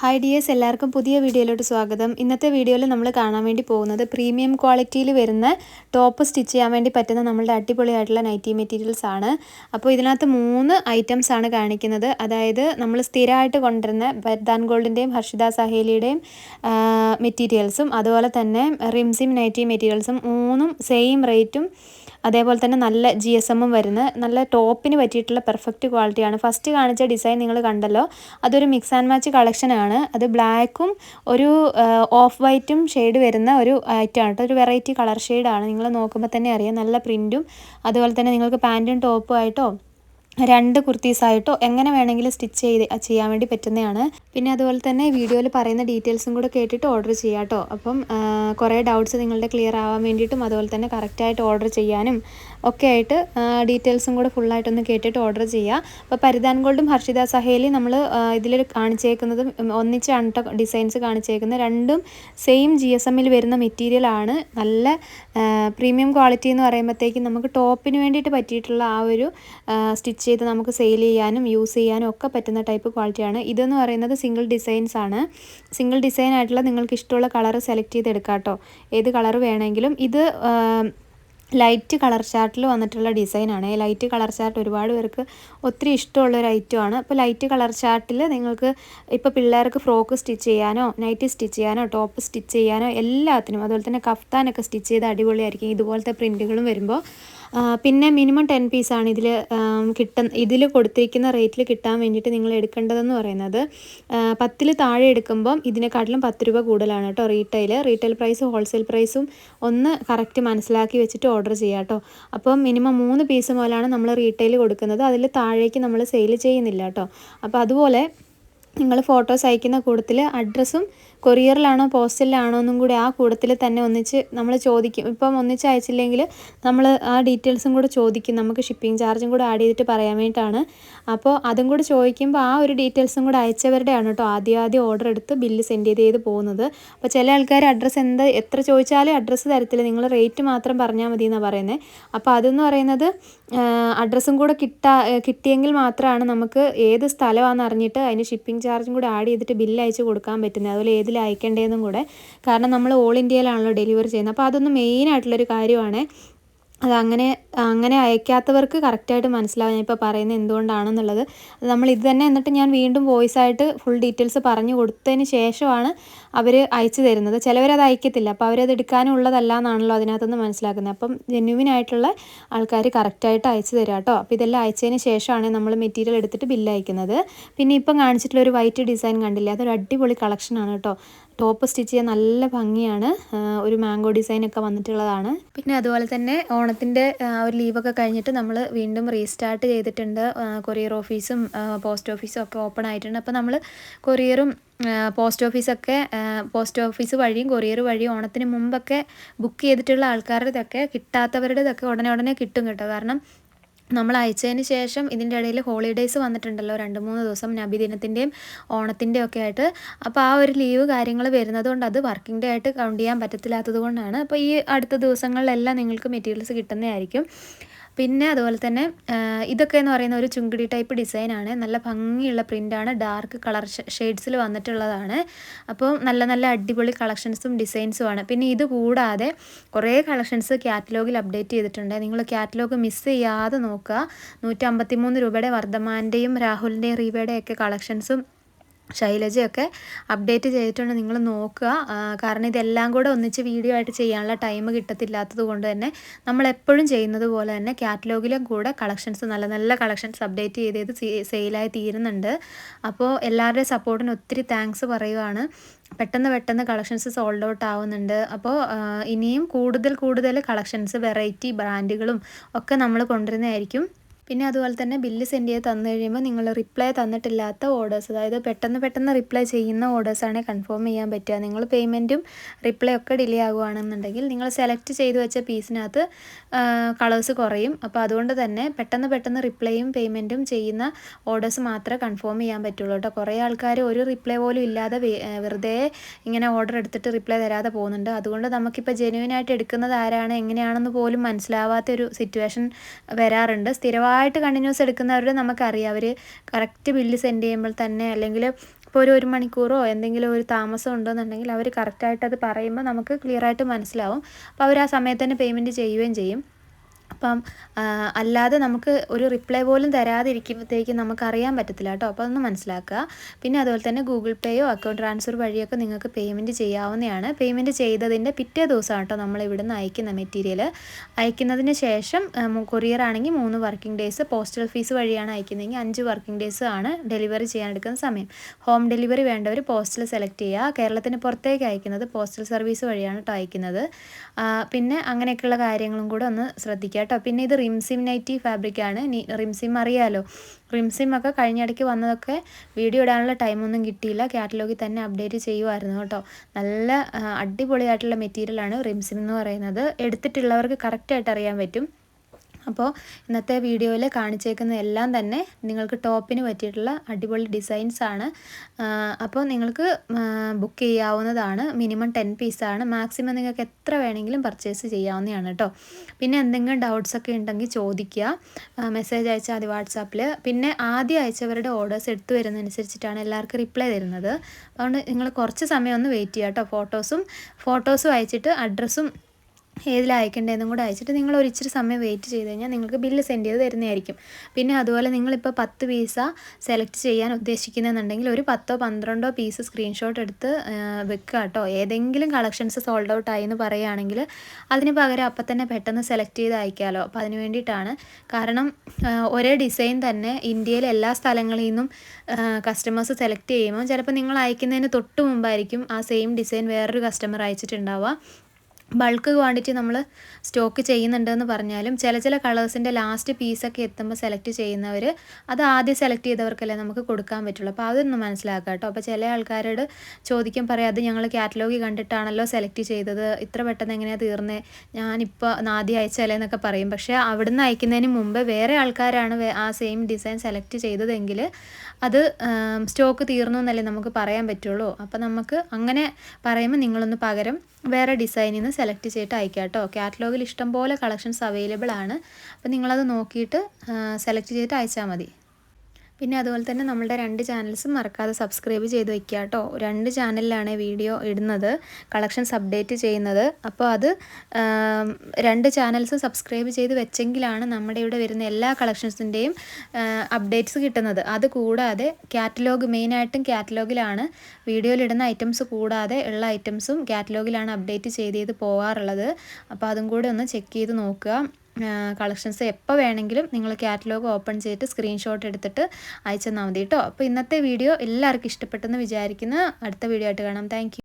Hi dears എല്ലാവർക്കും പുതിയ വീഡിയോയിലോട്ട് സ്വാഗതം. ഇന്നത്തെ വീഡിയോയിൽ നമ്മൾ കാണാൻ വേണ്ടി പോകുന്നത് പ്രീമിയം ക്വാളിറ്റിയിൽ വരുന്ന ടോപ്പ് സ്റ്റിച്ച് ചെയ്യാൻ വേണ്ടി പറ്റുന്ന നമ്മളുടെ അടിപൊളിയായിട്ടുള്ള നൈറ്റി മെറ്റീരിയൽസ് ആണ്. അപ്പോൾ ഇതിനകത്ത് മൂന്ന് ഐറ്റംസ് ആണ് കാണിക്കുന്നത്. അതായത് നമ്മൾ സ്ഥിരമായിട്ട് കൊണ്ടുവരുന്ന ബർദാൻ ഗോൾഡിന്റെയും ഹർഷിത സഹേലിയുടെയും മെറ്റീരിയൽസും അതുപോലെ തന്നെ റിംസിം നൈറ്റി മെറ്റീരിയൽസും മൂന്നും സെയിം റേറ്റും അതേപോലെ തന്നെ നല്ല ജി എസ് എമ്മും വരുന്ന നല്ല ടോപ്പിന് പറ്റിയിട്ടുള്ള പെർഫെക്റ്റ് ക്വാളിറ്റിയാണ് ഫസ്റ്റ് കാണിച്ച ഡിസൈൻ നിങ്ങൾ കണ്ടല്ലോ. അതൊരു മിക്സ് ആൻഡ് മാച്ച് കളക്ഷനാണ് അത് ബ്ലാക്കും ഒരു ഓഫ് വൈറ്റും ഷെയ്ഡ് വരുന്ന ഒരു ഐറ്റം ആണ് ഒരു വെറൈറ്റി കളർ ഷെയ്ഡാണ് നിങ്ങൾ നോക്കുമ്പോൾ തന്നെ അറിയാം. നല്ല പ്രിന്റും അതുപോലെ തന്നെ നിങ്ങൾക്ക് പാന്റും ടോപ്പും ആയിട്ടോ രണ്ട് കുർത്തീസായിട്ടോ എങ്ങനെ വേണമെങ്കിലും സ്റ്റിച്ച് ചെയ്ത് ചെയ്യാൻ വേണ്ടി പറ്റുന്നതാണ്. പിന്നെ അതുപോലെ തന്നെ വീഡിയോയിൽ പറയുന്ന ഡീറ്റെയിൽസും കൂടെ കേട്ടിട്ട് ഓർഡർ ചെയ്യാം കേട്ടോ. അപ്പം കുറേ ഡൗട്ട്സ് നിങ്ങളുടെ ക്ലിയർ ആവാൻ വേണ്ടിയിട്ടും അതുപോലെ തന്നെ കറക്റ്റായിട്ട് ഓർഡർ ചെയ്യാനും ഒക്കെ ആയിട്ട് ഡീറ്റെയിൽസും കൂടെ ഫുള്ളായിട്ടൊന്ന് കേട്ടിട്ട് ഓർഡർ ചെയ്യുക. അപ്പോൾ പരിധാൻ ഗോൾഡും ഹർഷിത സഹേലി നമ്മൾ ഇതിൽ കാണിച്ചേക്കുന്നത് ഒന്നിച്ചാണ് കേട്ടോ ഡിസൈൻസ് കാണിച്ചേക്കുന്നത് രണ്ടും സെയിം ജി എസ് എമ്മിൽ വരുന്ന മെറ്റീരിയലാണ് നല്ല പ്രീമിയം ക്വാളിറ്റി എന്ന് പറയുമ്പോഴത്തേക്കും നമുക്ക് ടോപ്പിന് വേണ്ടിയിട്ട് പറ്റിയിട്ടുള്ള ആ ഒരു സ്റ്റിച്ച് ചെയ്ത് നമുക്ക് സെയിൽ ചെയ്യാനും യൂസ് ചെയ്യാനും ഒക്കെ പറ്റുന്ന ടൈപ്പ് ക്വാളിറ്റിയാണ് ഇതെന്ന് പറയുന്നത് സിംഗിൾ ഡിസൈൻസ് ആണ്. സിംഗിൾ ഡിസൈൻ ആയിട്ടുള്ള നിങ്ങൾക്ക് ഇഷ്ടമുള്ള കളർ സെലക്ട് ചെയ്തെടുക്കാം കേട്ടോ. ഏത് കളർ വേണമെങ്കിലും. ഇത് ലൈറ്റ് കളർ ചാർട്ടിൽ വന്നിട്ടുള്ള ഡിസൈനാണ്. ലൈറ്റ് കളർ ചാർട്ട് ഒരുപാട് പേർക്ക് ഒത്തിരി ഇഷ്ടമുള്ള ഒരു ഐറ്റമാണ്. അപ്പോൾ ലൈറ്റ് കളർ ചാർട്ടിൽ നിങ്ങൾക്ക് ഇപ്പോൾ പിള്ളേർക്ക് ഫ്രോക്ക് സ്റ്റിച്ച് ചെയ്യാനോ നൈറ്റി സ്റ്റിച്ച് ചെയ്യാനോ ടോപ്പ് സ്റ്റിച്ച് ചെയ്യാനോ എല്ലാത്തിനും അതുപോലെ തന്നെ കഫ്താനൊക്കെ സ്റ്റിച്ച് ചെയ്ത് അടിപൊളിയായിരിക്കും ഇതുപോലത്തെ പ്രിന്റുകളും വരുമ്പോൾ. പിന്നെ മിനിമം ടെൻ പീസാണ് ഇതിൽ കിട്ട ഇതിൽ കൊടുത്തിരിക്കുന്ന റേറ്റിൽ കിട്ടാൻ വേണ്ടിയിട്ട് നിങ്ങൾ എടുക്കേണ്ടതെന്ന് പറയുന്നത് പത്തിൽ താഴെ എടുക്കുമ്പം ഇതിനെക്കാട്ടിലും പത്ത് രൂപ കൂടുതലാണ് കേട്ടോ റീറ്റെയിൽ. റീറ്റെയിൽ പ്രൈസും ഹോൾസെയിൽ പ്രൈസും ഒന്ന് കറക്റ്റ് മനസ്സിലാക്കി വെച്ചിട്ട് ഓർഡർ ചെയ്യാം കേട്ടോ അപ്പം മിനിമം മൂന്ന് പീസ് മുതലാണ് നമ്മൾ റീറ്റെയിൽ കൊടുക്കുന്നത്. അതിൽ താഴേക്ക് നമ്മൾ സെയിൽ ചെയ്യുന്നില്ല കേട്ടോ അപ്പോൾ അതുപോലെ നിങ്ങൾ ഫോട്ടോസ് അയക്കുന്ന കൂട്ടത്തിൽ അഡ്രസ്സും കൊറിയറിലാണോ പോസ്റ്റലിലാണോ എന്നും കൂടി ആ കൂട്ടത്തിൽ തന്നെ ഒന്നിച്ച് നമ്മൾ ചോദിക്കും. ഇപ്പം ഒന്നിച്ച് അയച്ചില്ലെങ്കിൽ നമ്മൾ ആ ഡീറ്റെയിൽസും കൂടെ ചോദിക്കും. നമുക്ക് ഷിപ്പിംഗ് ചാർജും കൂടെ ആഡ് ചെയ്തിട്ട് പറയാൻ വേണ്ടിയിട്ടാണ്. അപ്പോൾ അതും കൂടെ ചോദിക്കുമ്പോൾ ആ ഒരു ഡീറ്റെയിൽസും കൂടെ അയച്ചവരുടെയാണ് കേട്ടോ ആദ്യം ആദ്യം ഓർഡർ എടുത്ത് ബില്ല് സെൻഡ് ചെയ്ത് ചെയ്ത് പോകുന്നത്. അപ്പോൾ ചില ആൾക്കാർ അഡ്രസ്സ് എന്ത് എത്ര ചോദിച്ചാലും അഡ്രസ്സ് തരത്തില്ല. നിങ്ങൾ റേറ്റ് മാത്രം പറഞ്ഞാൽ മതി എന്നാണ് പറയുന്നത് അപ്പോൾ അതെന്ന് പറയുന്നത് അഡ്രസ്സും കൂടെ കിട്ടാ കിട്ടിയെങ്കിൽ മാത്രമാണ് നമുക്ക് ഏത് സ്ഥലമാണെന്ന് അറിഞ്ഞിട്ട് അതിന് ഷിപ്പിംഗ് ചാർജും കൂടെ ആഡ് ചെയ്തിട്ട് ബില്ല് അയച്ച് കൊടുക്കാൻ പറ്റുന്നത്. അതുപോലെ ഏതിൽ അയക്കേണ്ടതെന്നും കൂടെ. കാരണം നമ്മൾ ഓൾ ഇന്ത്യയിലാണല്ലോ ഡെലിവറി ചെയ്യുന്നത്. അപ്പോൾ അതൊന്ന് മെയിനായിട്ടുള്ളൊരു കാര്യമാണ്. അതങ്ങനെ അങ്ങനെ അയക്കാത്തവർക്ക് കറക്റ്റായിട്ട് മനസ്സിലാവും ഞാൻ ഇപ്പോൾ പറയുന്നത് എന്തുകൊണ്ടാണെന്നുള്ളത്. നമ്മൾ ഇത് തന്നെ എന്നിട്ട് ഞാൻ വീണ്ടും വോയിസ് ആയിട്ട് ഫുൾ ഡീറ്റെയിൽസ് പറഞ്ഞു കൊടുത്തതിന് ശേഷമാണ് അവർ അയച്ചു തരുന്നത്. ചിലവരത് അയക്കത്തില്ല. അപ്പോൾ അവരത് എടുക്കാനുള്ളതല്ല എന്നാണല്ലോ അതിനകത്തുനിന്ന് മനസ്സിലാക്കുന്നത്. അപ്പം ജെന്യുവിൻ ആയിട്ടുള്ള ആൾക്കാർ കറക്റ്റായിട്ട് അയച്ചു തരാം കേട്ടോ അപ്പോൾ ഇതെല്ലാം അയച്ചതിന് ശേഷമാണ് നമ്മൾ മെറ്റീരിയൽ എടുത്തിട്ട് ബില്ല് അയക്കുന്നത്. പിന്നെ ഇപ്പം കാണിച്ചിട്ടുള്ള ഒരു വൈറ്റ് ഡിസൈൻ കണ്ടില്ലേ? അതൊരു അടിപൊളി കളക്ഷനാണ് കേട്ടോ ടോപ്പ് സ്റ്റിച്ച് ചെയ്യാൻ നല്ല ഭംഗിയാണ്. ഒരു മാംഗോ ഡിസൈനൊക്കെ വന്നിട്ടുള്ളതാണ്. പിന്നെ അതുപോലെ തന്നെ ഓണത്തിന്റെ ഒരു ലീവൊക്കെ കഴിഞ്ഞിട്ട് നമ്മൾ വീണ്ടും റീസ്റ്റാർട്ട് ചെയ്തിട്ടുണ്ട്. കൊറിയർ ഓഫീസും പോസ്റ്റ് ഓഫീസും ഒക്കെ ഓപ്പൺ ആയിട്ടുണ്ട്. അപ്പോൾ നമ്മൾ കൊറിയറും പോസ്റ്റ് ഓഫീസൊക്കെ പോസ്റ്റ് ഓഫീസ് വഴിയും കൊറിയർ വഴിയും ഓണത്തിന് മുമ്പൊക്കെ ബുക്ക് ചെയ്തിട്ടുള്ള ആൾക്കാരുടെതൊക്കെ കിട്ടാത്തവരുടെതൊക്കെ ഉടനെ ഉടനെ കിട്ടും കേട്ടോ. കാരണം നമ്മൾ അയച്ചതിന് ശേഷം ഇതിന്റെ ഇടയിൽ ഹോളിഡേയ്സ് വന്നിട്ടുണ്ടല്ലോ രണ്ട് മൂന്ന് ദിവസം നബിദിനത്തിന്റെയും ഓണത്തിന്റെയും ഒക്കെ ആയിട്ട്. അപ്പോൾ ആ ഒരു ലീവ് കാര്യങ്ങൾ വരുന്നത് കൊണ്ട് അത് വർക്കിംഗ് ഡേ ആയിട്ട് കൗണ്ട് ചെയ്യാൻ പറ്റത്തില്ലാത്തത് കൊണ്ടാണ്. അപ്പോൾ ഈ അടുത്ത ദിവസങ്ങളിലെല്ലാം നിങ്ങൾക്ക് മെറ്റീരിയൽസ് കിട്ടുന്നതായിരിക്കും. പിന്നെ അതുപോലെ തന്നെ ഇതൊക്കെ എന്ന് പറയുന്ന ഒരു ചുങ്കിടി ടൈപ്പ് ഡിസൈനാണ്. നല്ല ഭംഗിയുള്ള പ്രിന്റ് ആണ് ഡാർക്ക് കളർ ഷെയ്ഡ്സിൽ വന്നിട്ടുള്ളതാണ്. അപ്പോൾ നല്ല നല്ല അടിപൊളി കളക്ഷൻസും ഡിസൈൻസും ആണ് പിന്നെ ഇത് കൂടാതെ കുറേ കളക്ഷൻസ് കാറ്റലോഗിൽ അപ്ഡേറ്റ് ചെയ്തിട്ടുണ്ട്. നിങ്ങൾ കാറ്റലോഗ് മിസ് ചെയ്യാതെ നോക്കുക. നൂറ്റമ്പത്തി മൂന്ന് രൂപയുടെ വർദ്ധമാന്റെയും രാഹുലിന്റെയും റീവയുടെയും ഒക്കെ കളക്ഷൻസും ശൈലജയൊക്കെ അപ്ഡേറ്റ് ചെയ്തിട്ടുണ്ട്. നിങ്ങൾ നോക്കുക. കാരണം ഇതെല്ലാം കൂടെ ഒന്നിച്ച് വീഡിയോ ആയിട്ട് ചെയ്യാനുള്ള ടൈം കിട്ടത്തില്ലാത്തത് കൊണ്ട് തന്നെ നമ്മൾ എപ്പോഴും ചെയ്യുന്നത് പോലെ തന്നെ കാറ്റലോഗിലും കൂടെ കളക്ഷൻസ് നല്ല നല്ല കളക്ഷൻസ് അപ്ഡേറ്റ് ചെയ്ത് ചെയ്ത് സെയിലായി തീരുന്നുണ്ട്. അപ്പോൾ എല്ലാവരുടെയും സപ്പോർട്ടിന് ഒത്തിരി താങ്ക്സ് പറയുവാണ്. പെട്ടെന്ന് പെട്ടെന്ന് കളക്ഷൻസ് സോൾഡ് ഔട്ട് ആവുന്നുണ്ട്. അപ്പോൾ ഇനിയും കൂടുതൽ കൂടുതൽ കളക്ഷൻസ് വെറൈറ്റി ബ്രാൻഡുകളും ഒക്കെ നമ്മൾ കൊണ്ടുവരുന്നതായിരിക്കും. പിന്നെ അതുപോലെ തന്നെ ബില്ല് സെൻഡ് ചെയ്ത് തന്നു കഴിയുമ്പോൾ നിങ്ങൾ റിപ്ലൈ തന്നിട്ടില്ലാത്ത ഓർഡേഴ്സ് അതായത് പെട്ടെന്ന് പെട്ടെന്ന് റിപ്ലൈ ചെയ്യുന്ന ഓർഡേഴ്സാണ് കൺഫേം ചെയ്യാൻ പറ്റുക. നിങ്ങൾ പേയ്മെന്റും റിപ്ലൈ ഒക്കെ ഡിലേ ആകുകയാണെന്നുണ്ടെങ്കിൽ നിങ്ങൾ സെലക്ട് ചെയ്ത് വെച്ച പീസിനകത്ത് കളേഴ്സ് കുറയും. അപ്പോൾ അതുകൊണ്ട് തന്നെ പെട്ടെന്ന് പെട്ടെന്ന് റിപ്ലൈയും പേയ്മെന്റും ചെയ്യുന്ന ഓർഡേഴ്സ് മാത്രമേ കൺഫേം ചെയ്യാൻ പറ്റുള്ളൂ കേട്ടോ. കുറേ ആൾക്കാർ ഒരു റിപ്ലൈ പോലും ഇല്ലാതെ വെറുതെ ഇങ്ങനെ ഓർഡർ എടുത്തിട്ട് റിപ്ലൈ തരാതെ പോകുന്നുണ്ട്. അതുകൊണ്ട് നമുക്കിപ്പോൾ ജെനുവിനായിട്ട് എടുക്കുന്നത് ആരാണ് എങ്ങനെയാണെന്ന് പോലും മനസ്സിലാവാത്ത ഒരു സിറ്റുവേഷൻ വരാറുണ്ട്. സ്ഥിരമായി സ്ഥിരമായിട്ട് കണ്ടിന്യൂസ് എടുക്കുന്നവരുടെ നമുക്കറിയാം. അവർ കറക്റ്റ് ബില്ല് സെൻഡ് ചെയ്യുമ്പോൾ തന്നെ അല്ലെങ്കിൽ ഇപ്പോൾ ഒരു ഒരു മണിക്കൂറോ എന്തെങ്കിലും ഒരു താമസം ഉണ്ടെന്നുണ്ടെങ്കിൽ അവർ കറക്റ്റായിട്ട് അത് പറയുമ്പോൾ നമുക്ക് ക്ലിയറായിട്ട് മനസ്സിലാവും. അപ്പോൾ അവർ ആ സമയത്ത് തന്നെ പേയ്മെന്റ് ചെയ്യുകയും ചെയ്യും. അപ്പം അല്ലാതെ നമുക്ക് ഒരു റിപ്ലൈ പോലും തരാതിരിക്കുമ്പോഴത്തേക്കും നമുക്കറിയാൻ പറ്റത്തില്ല കേട്ടോ. അപ്പോൾ അതൊന്ന് മനസ്സിലാക്കുക. പിന്നെ അതുപോലെ തന്നെ ഗൂഗിൾ പേയോ അക്കൗണ്ട് ട്രാൻസ്ഫർ വഴിയൊക്കെ നിങ്ങൾക്ക് പേയ്മെന്റ് ചെയ്യാവുന്നതാണ്. പേയ്മെന്റ് ചെയ്തതിന്റെ പിറ്റേ ദിവസമാണ് കേട്ടോ നമ്മൾ ഇവിടുന്ന് അയക്കുന്ന മെറ്റീരിയൽ അയക്കുന്നതിന് ശേഷം കൊറിയർ ആണെങ്കിൽ മൂന്ന് വർക്കിംഗ് ഡേയ്സ് പോസ്റ്റൽ ഫീസ് വഴിയാണ് അയക്കുന്നതെങ്കിൽ അഞ്ച് വർക്കിംഗ് ഡേയ്സ് ആണ് ഡെലിവറി ചെയ്യാൻ എടുക്കുന്ന സമയം. ഹോം ഡെലിവറി വേണ്ടവർ പോസ്റ്റൽ സെലക്ട് ചെയ്യുക. കേരളത്തിന് പുറത്തേക്ക് അയക്കുന്നത് പോസ്റ്റൽ സർവീസ് വഴിയാണ് കേട്ടോ അയക്കുന്നത്. പിന്നെ അങ്ങനെയൊക്കെയുള്ള കാര്യങ്ങളും കൂടെ ഒന്ന് ശ്രദ്ധിക്കുക കേട്ടോ. പിന്നെ ഇത് റിംസിം നൈറ്റി ഫാബ്രിക്കാണ് റിംസിം അറിയാലോ. റിംസിം ഒക്കെ കഴിഞ്ഞിടയ്ക്ക് വന്നതൊക്കെ വീഡിയോ ഇടാനുള്ള ടൈമൊന്നും കിട്ടിയില്ല. കാറ്റലോഗിൽ തന്നെ അപ്ഡേറ്റ് ചെയ്യുമായിരുന്നു കേട്ടോ. നല്ല അടിപൊളിയായിട്ടുള്ള മെറ്റീരിയലാണ് റിംസിം എന്ന് പറയുന്നത്. എടുത്തിട്ടുള്ളവർക്ക് കറക്റ്റായിട്ട് അറിയാൻ പറ്റും. അപ്പോൾ ഇന്നത്തെ വീഡിയോയിൽ കാണിച്ചേക്കുന്ന എല്ലാം തന്നെ നിങ്ങൾക്ക് ടോപ്പിന് പറ്റിയിട്ടുള്ള അടിപൊളി ഡിസൈൻസ് ആണ്. അപ്പോൾ നിങ്ങൾക്ക് ബുക്ക് ചെയ്യാവുന്നതാണ്. മിനിമം ടെൻ പീസാണ് മാക്സിമം നിങ്ങൾക്ക് എത്ര വേണമെങ്കിലും പർച്ചേസ് ചെയ്യാവുന്നതാണ് കേട്ടോ പിന്നെ എന്തെങ്കിലും ഡൗട്ട്സ് ഒക്കെ ഉണ്ടെങ്കിൽ ചോദിക്കുക. മെസ്സേജ് അയച്ചാൽ മതി വാട്സാപ്പിൽ പിന്നെ ആദ്യം അയച്ചവരുടെ ഓർഡേഴ്സ് എടുത്തു വരുന്നതനുസരിച്ചിട്ടാണ് എല്ലാവർക്കും റിപ്ലൈ തരുന്നത്. അതുകൊണ്ട് നിങ്ങൾ കുറച്ച് സമയം ഒന്ന് വെയിറ്റ് ചെയ്യുക കേട്ടോ ഫോട്ടോസും ഫോട്ടോസും അയച്ചിട്ട് അഡ്രസ്സും ഏതിൽ അയക്കേണ്ടതെന്നും കൂടെ അയച്ചിട്ട് നിങ്ങൾ ഒരു ഇച്ചിരി സമയം വെയിറ്റ് ചെയ്ത് കഴിഞ്ഞാൽ നിങ്ങൾക്ക് ബില്ല് സെൻഡ് ചെയ്ത് തരുന്നതായിരിക്കും. പിന്നെ അതുപോലെ നിങ്ങളിപ്പോൾ പത്ത് പീസ സെലക്ട് ചെയ്യാൻ ഉദ്ദേശിക്കുന്നതെന്നുണ്ടെങ്കിൽ ഒരു പത്തോ പന്ത്രണ്ടോ പീസ് സ്ക്രീൻഷോട്ട് എടുത്ത് വെക്കുക കേട്ടോ. ഏതെങ്കിലും കളക്ഷൻസ് സോൾഡ് ഔട്ട് ആയി എന്ന് പറയുകയാണെങ്കിൽ അതിന് പകരം അപ്പം തന്നെ പെട്ടെന്ന് സെലക്ട് ചെയ്ത് അയക്കാമല്ലോ അപ്പോൾ അതിന് വേണ്ടിയിട്ടാണ്. കാരണം ഒരേ ഡിസൈൻ തന്നെ ഇന്ത്യയിലെ എല്ലാ സ്ഥലങ്ങളിൽ നിന്നും കസ്റ്റമേഴ്സ് സെലക്ട് ചെയ്യുമ്പോൾ ചിലപ്പോൾ നിങ്ങൾ അയക്കുന്നതിന് തൊട്ട് മുമ്പായിരിക്കും ആ സെയിം ഡിസൈൻ വേറൊരു കസ്റ്റമർ അയച്ചിട്ടുണ്ടാവുക. ബൾക്ക് ക്വാണ്ടിറ്റി നമ്മൾ സ്റ്റോക്ക് ചെയ്യുന്നുണ്ടെന്ന് പറഞ്ഞാലും ചില ചില കളേഴ്സിന്റെ ലാസ്റ്റ് പീസൊക്കെ എത്തുമ്പോൾ സെലക്ട് ചെയ്യുന്നവർ അത് ആദ്യം സെലക്ട് ചെയ്തവർക്കല്ലേ നമുക്ക് കൊടുക്കാൻ പറ്റുള്ളൂ. അപ്പോൾ അതൊന്ന് മനസ്സിലാക്കുക കേട്ടോ അപ്പോൾ ചില ആൾക്കാരോട് ചോദിക്കും പറയാം അത് ഞങ്ങൾ കാറ്റലോഗി കണ്ടിട്ടാണല്ലോ സെലക്ട് ചെയ്തത്. ഇത്ര പെട്ടെന്ന് എങ്ങനെയാണ് തീർന്നത് ഞാനിപ്പോൾ ആദ്യം അയച്ചല്ലേ എന്നൊക്കെ പറയും. പക്ഷേ അവിടുന്ന് അയക്കുന്നതിന് മുമ്പ് വേറെ ആൾക്കാരാണ് ആ സെയിം ഡിസൈൻ സെലക്ട് ചെയ്തതെങ്കിൽ അത് സ്റ്റോക്ക് തീർന്നു എന്നല്ലേ നമുക്ക് പറയാൻ പറ്റുള്ളൂ. അപ്പോൾ നമുക്ക് അങ്ങനെ പറയുമ്പോൾ നിങ്ങളൊന്ന് പകരം വേറെ ഡിസൈനിൽ നിന്ന് സെലക്ട് ചെയ്തിട്ട് അയക്കാം കേട്ടോ. കാറ്റലോഗിൽ ഇഷ്ടംപോലെ കളക്ഷൻസ് അവൈലബിൾ ആണ്. അപ്പോൾ നിങ്ങളത് നോക്കിയിട്ട് സെലക്ട് ചെയ്തിട്ട് അയച്ചാൽ മതി. പിന്നെ അതുപോലെ തന്നെ നമ്മളുടെ രണ്ട് ചാനൽസും മറക്കാതെ സബ്സ്ക്രൈബ് ചെയ്ത് വെക്കുക കേട്ടോ. രണ്ട് ചാനലിലാണ് വീഡിയോ ഇടുന്നത് കളക്ഷൻസ് അപ്ഡേറ്റ് ചെയ്യുന്നത്. അപ്പോൾ അത് രണ്ട് ചാനൽസ് സബ്സ്ക്രൈബ് ചെയ്ത് വെച്ചെങ്കിലാണ് നമ്മുടെ ഇവിടെ വരുന്ന എല്ലാ കളക്ഷൻസിന്റെയും അപ്ഡേറ്റ്സ് കിട്ടുന്നത്. അത് കൂടാതെ കാറ്റലോഗ് മെയിനായിട്ടും കാറ്റലോഗിലാണ് വീഡിയോയിലിടുന്ന ഐറ്റംസ് കൂടാതെ ഉള്ള ഐറ്റംസും കാറ്റലോഗിലാണ് അപ്ഡേറ്റ് ചെയ്ത് ചെയ്ത് പോകാറുള്ളത് അപ്പോൾ അതും കൂടെ ഒന്ന് ചെക്ക് ചെയ്ത് നോക്കുക. കളക്ഷൻസ് എപ്പോൾ വേണമെങ്കിലും നിങ്ങൾ കാറ്റലോഗ് ഓപ്പൺ ചെയ്തിട്ട് സ്ക്രീൻഷോട്ട് എടുത്തിട്ട് അയച്ചു തന്നാൽ മതി കേട്ടോ അപ്പോൾ ഇന്നത്തെ വീഡിയോ എല്ലാവർക്കും ഇഷ്ടപ്പെട്ടെന്ന് വിചാരിക്കുന്നു. അടുത്ത വീഡിയോ ആയിട്ട് കാണാം. താങ്ക്